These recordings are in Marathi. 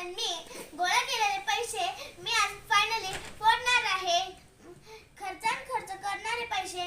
कारण मी गोळा केलेले पैसे मी आज फायनली फोडणार आहे. खर्चान खर्च करणारे पैसे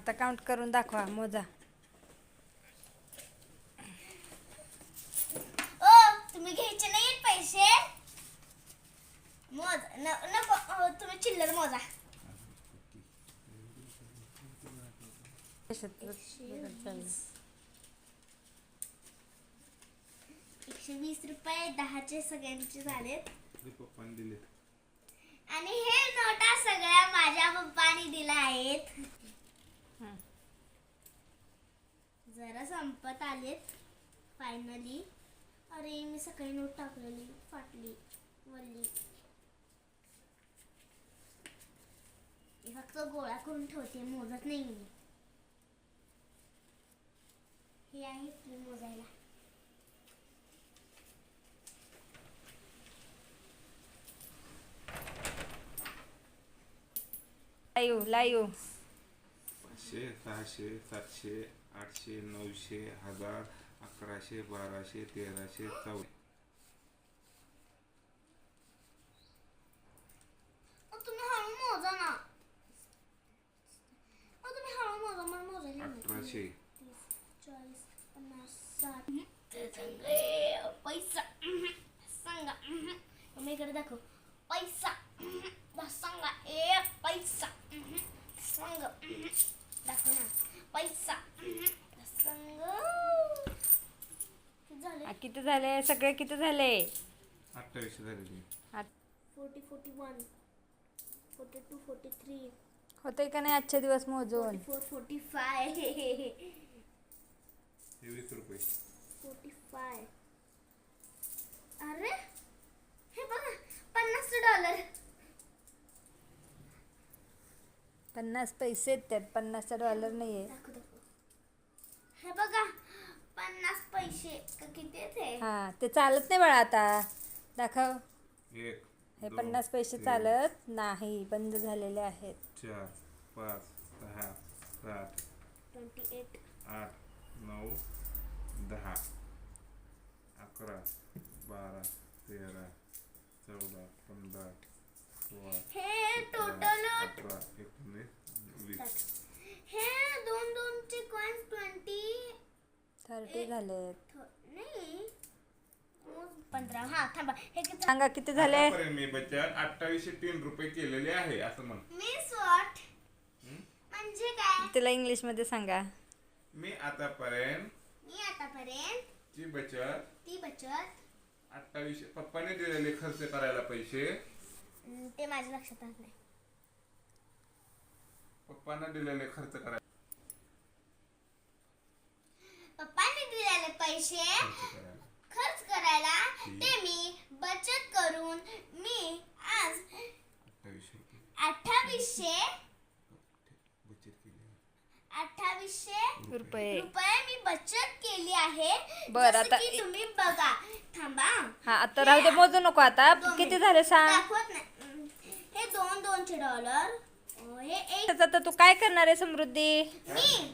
आता काउंट करून दाखवा मोजा. ओ तुम्ही घ्यायचे नाहीत पैसे? मोज न नको तुम्ही चिल्लर मोजा. एकशे वीस रुपये दहाचे सगळ्यांचे झालेत. आणि हे नोटा सगळ्या माझ्या पप्पानी दिल्या आहेत हं. जरा संपत आलेत फायनली अरे मी सकाळी नोट टाकलेली फाटली वल्ली मी फक्त गोळा करून ठेवते मोजत नाही मी. हे आहे फ्री मोजायला. लाईव्ह लाईव्ह पाचशे सहाशे सातशे. आठशे नऊशे हजार अकराशे बाराशे तेराशे चौ. अठराशे. चाळीस पन्नास साठ. पैसा. सांगा मम्मी इकडे दाखव. पैसा. सांगा ए पैसा सांग दाखव ना पैसा दा सांग किती झाले हा, किती झाले? सगळे किती झाले? अठ्ठावीसशे झाले ते. आत- forty forty one. Forty two forty three. होतंय का नाही आजचे दिवस मोजून? Forty four forty five. हे वीस रुपये. Forty five. अरे हे बघा पन्नास डॉलर. पन्नास पैसे आहेत त्यात पन्नासचा डॉलर नाही आहे दाखव दाखव. हे बघा पैसे का किती आहेत हे हा ते चालत नाही बाळा आता. दाखव. एक हे दोन, पन्नास पैसे तीन, चालत नाही बंद झालेले आहेत. चार पाच सहा सात ट्वेंटी एट. आठ नऊ दहा अकरा बारा तेरा चौदा पंधरा सोळा हे सतरा, टोटल अठरा एकोणीस वीस हे दोन दोनचे कॉइन ट्वेंटी थर्टी झालेत नाही पंधरा हा थांबा हे किती सांगा किती झाले? आतापर्यंत मी बचत अठ्ठावीसशे तीन रुपये केलेले आहे असं म्हण. मिस वॉट म्हणजे काय? तिला इंग्लिशमध्ये सांगा. मी आतापर्यंत मी आतापर्यंत ची बचत ती बचत अठ्ठावीसशे पप्पाने दिलेले खर्च करायला पैसे. ते माझ्या लक्षात राहत नाही. पप्पांना दिलेले खर्च करायला पप्पांनी दिलेले पैसे खर्च करायला ते मी बचत करून मी आज अठ्ठावीसशे अठ्ठावीसशे रुपये. रुपये मी बचत केली आहे. बरं, जसं आता की इ- तुम्ही बघा. थांबा. हा आता राहू दे मोजू नको आता. दोन किती मिनिट. झाले सांग. दाखवत नाही. अं, हे दोन दोनशे डॉलर. अं, हे एक त्याचं आता तू काय करणार आहे समृद्धी? मी